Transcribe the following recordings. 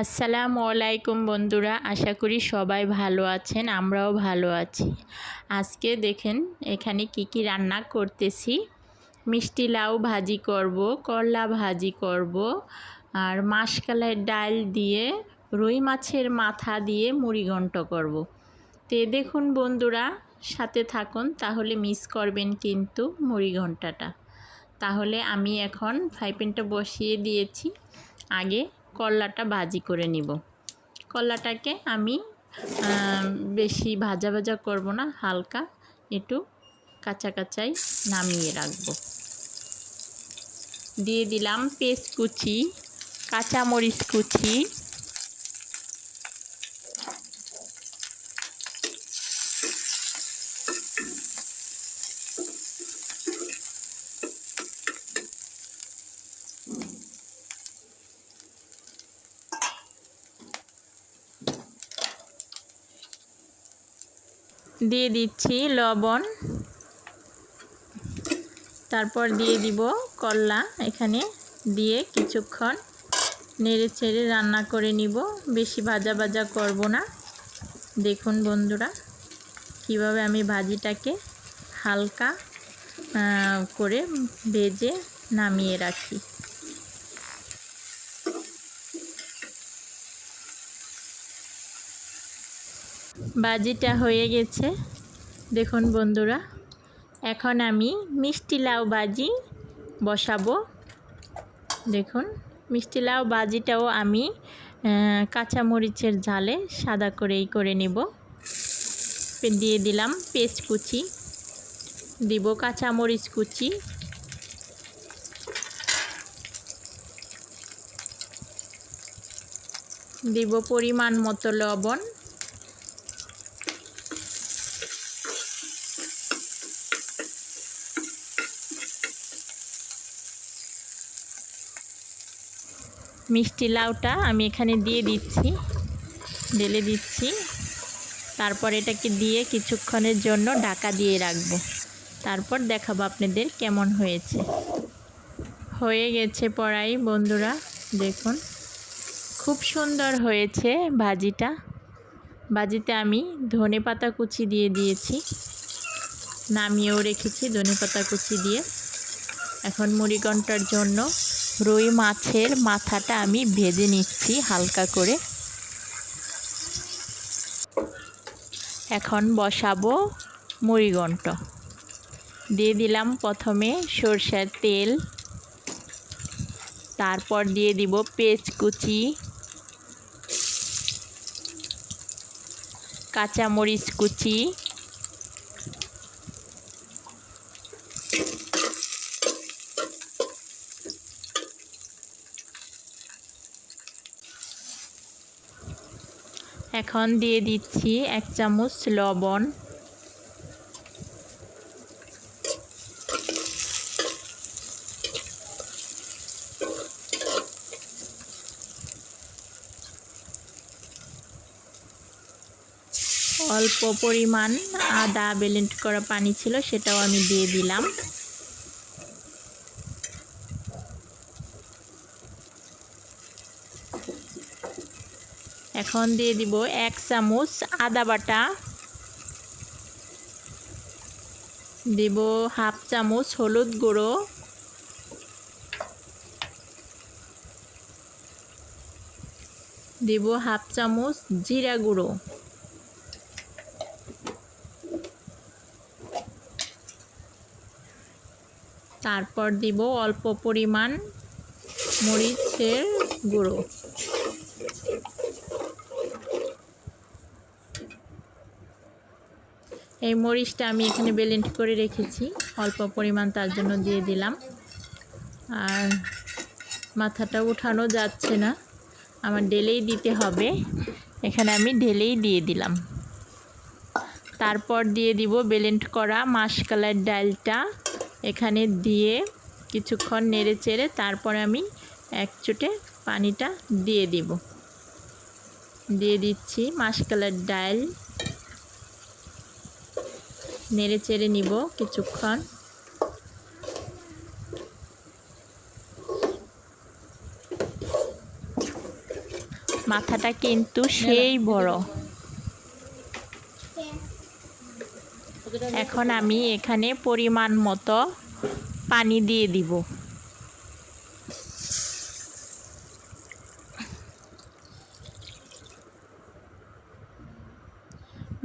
আসসালামু আলাইকুম বন্ধুরা, আশা করি সবাই ভালো আছেন, আমরাও ভালো আছি। আজকে দেখেন এখানে কি কি রান্না করতেছি। মিষ্টি লাউ ভাজি করব, করলা ভাজি করব, আর মাসকালের ডাল দিয়ে, রুই মাছের মাথা দিয়ে মুড়ি ঘন্ট করব। তে দেখুন বন্ধুরা, সাথে থাকুন, তাহলে মিস করবেন কিন্তু মুড়ি ঘন্টাটা। তাহলে আমি এখন ফ্রাই বসিয়ে দিয়েছি। আগে করলাটা ভাজি করে নিব। করলাটাকে আমি বেশি ভাজা ভাজা করব না, হালকা একটু কাঁচা কাঁচাই নামিয়ে রাখব। দিয়ে দিলাম পেস্ট কুচি, কাঁচামরিচ কুচি দিয়ে দিচ্ছি লবণ। তারপর দিয়ে দিব করলা এখানে দিয়ে কিছুক্ষণ নেড়ে ছেড়ে রান্না করে নিব। বেশি ভাজা ভাজা করব না। দেখুন বন্ধুরা, কীভাবে আমি ভাজিটাকে হালকা করে ভেজে নামিয়ে রাখি। বাজিটা হয়ে গেছে। দেখুন বন্ধুরা, এখন আমি মিষ্টি লাউ বাজি বসাবো। দেখুন, মিষ্টি লাউ বাজিটাও আমি কাঁচামরিচের ঝালে সাদা করেই করে নিব। দিয়ে দিলাম পেস্ট কুচি। দিব কাঁচামরিচ কুচি। দিব পরিমাণ মতো লবণ। মিষ্টি লাউটা আমি এখানে দিয়ে দিচ্ছি, ঢেলে দিচ্ছি। তারপর এটাকে দিয়ে কিছুক্ষণের জন্য ঢাকা দিয়ে রাখব। তারপর দেখাবো আপনাদের কেমন হয়েছে। হয়ে গেছে পড়াই, বন্ধুরা, দেখুন। খুব সুন্দর হয়েছে ভাজিটা। ভাজিতে আমি ধনে পাতা কুচি দিয়ে দিয়েছি। নামিয়েও রেখেছি ধনে পাতা কুচি দিয়ে। এখন মুড়িঘণ্টার জন্য রুই মাছের মাথাটা আমি ভেজে নিচ্ছি হালকা করে। এখন বসাবো মুড়িঘণ্ট। দিয়ে দিলাম প্রথমে সরষের তেল। তারপর দিয়ে দিব পেঁচ কুচি কাঁচামরিচ কুচি এখন দিয়ে দিচ্ছি এক চামচ লবণ। অল্প পরিমাণ আদা বেলেন্ট করা পানি ছিল, সেটাও আমি দিয়ে দিলাম। এখন দিয়ে দিব এক চামচ আদা বাটা। দিব হাফ চামচ হলুদ গুঁড়ো। দিব হাফ চামচ জিরা গুঁড়ো। তারপর দিব অল্প পরিমাণ মরিচের গুঁড়ো। এই মরিচটা আমি এখানে বেলেন্ট করে রেখেছি। অল্প পরিমাণ তার জন্য দিয়ে দিলাম। আর মাথাটা উঠানো যাচ্ছে না। আমার ঢেলেই দিতে হবে। এখানে আমি ঢেলেই দিয়ে দিলাম। তারপর দিয়ে দিব বেলেন্ট করা মাসকালার ডালটা। এখানে দিয়ে কিছুক্ষণ নেড়ে চেড়ে তারপর আমি এক চোটে পানিটা দিয়ে দিব। দিয়ে দিচ্ছি মাসকালার ডাল। নেড়ে চেড়ে নিব কিছুক্ষণ। মাথাটা কিন্তু সেই বড়। এখন আমি এখানে পরিমাণ মতো পানি দিয়ে দিব।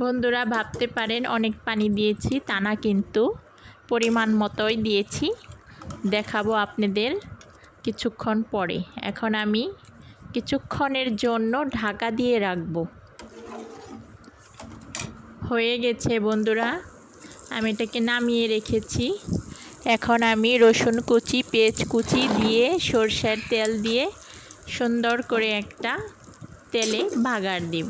বন্ধুরা ভাবতে পারেন, অনেক পানি দিয়েছি, তা না কিন্তু। পরিমাণ মতোই দিয়েছি। দেখাবো আপনাদের কিছুক্ষণ পরে। এখন আমি কিছুক্ষণের জন্য ঢাকা দিয়ে রাখব। হয়ে গেছে বন্ধুরা, আমি এটাকে নামিয়ে রেখেছি। এখন আমি রসুন কুচি, পেঁয়াজ কুচি দিয়ে সর্ষের তেল দিয়ে সুন্দর করে একটা তেলে ভাগার দিব।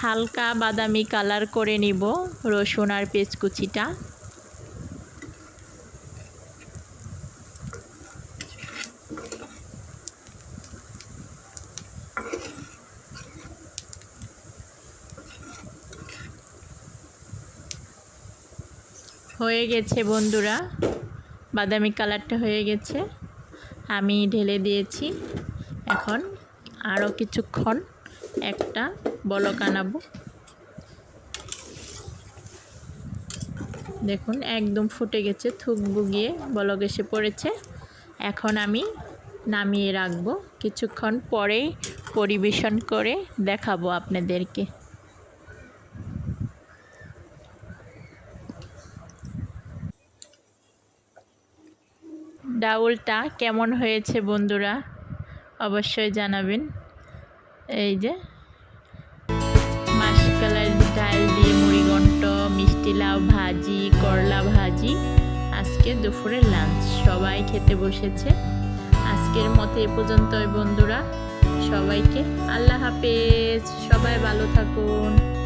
হালকা বাদামি কালার করে নিব রসুন আর পেঁয়াজ কুচিটা হয়ে গেছে বন্ধুরা, বাদামি কালারটা হয়ে গেছে। আমি ঢেলে দিয়েছি। এখন আরও কিছুক্ষণ একটা বলক আনাবো। দেখুন, একদম ফুটে গেছে থুক বুগিয়ে বলক এসে পড়েছে। এখন আমি নামিয়ে রাখব। কিছুক্ষণ পরেই পরিবেশন করে দেখাবো আপনাদেরকে। ডাউলটা কেমন হয়েছে বন্ধুরা, অবশ্যই জানাবেন। এই যে। মাসকালার ডাল দিয়ে মুড়িঘণ্ট মিষ্টি লাউ ভাজি, করলা ভাজি। আজকে দুপুরে লাঞ্চ সবাই খেতে বসেছে। আজকের মতো এ পর্যন্তই বন্ধুরা। সবাইকে আল্লাহ হাফেজ। সবাই ভালো থাকুন।